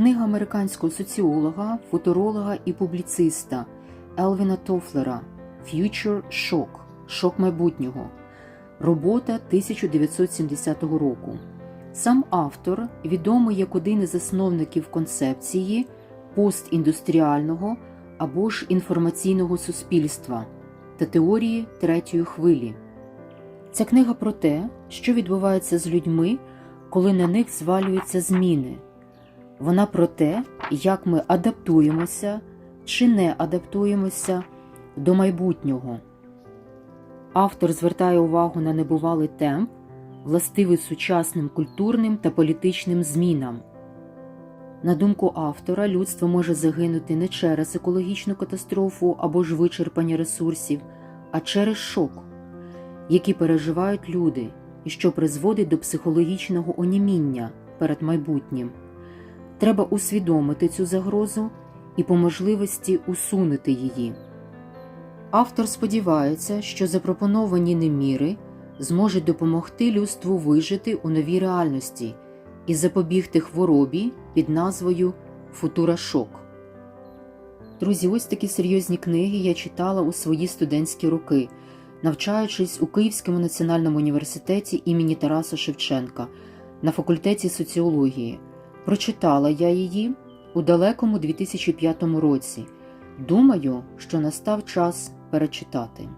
книга американського соціолога, футуролога і публіциста Елвіна Тофлера Future Shock Шок майбутнього. Робота 1970 року. Сам автор відомий як один із засновників концепції постіндустріального або ж інформаційного суспільства та теорії третьої хвилі. Ця книга про те, що відбувається з людьми, коли на них звалюються зміни. Вона про те, як ми адаптуємося чи не адаптуємося до майбутнього. Автор звертає увагу на небувалий темп, властивий сучасним культурним та політичним змінам. На думку автора, людство може загинути не через екологічну катастрофу або ж вичерпання ресурсів, а через шок, який переживають люди, і що призводить до психологічного оніміння перед майбутнім. Треба усвідомити цю загрозу і по можливості усунути її. Автор сподівається, що запропоновані ним міри зможуть допомогти людству вижити у новій реальності і запобігти хворобі під назвою Футурашок. Друзі, ось такі серйозні книги я читала у свої студентські роки, навчаючись у Київському національному університеті імені Тараса Шевченка на факультеті соціології. Прочитала я її у далекому 2005 році. Думаю, що настав час перечитати.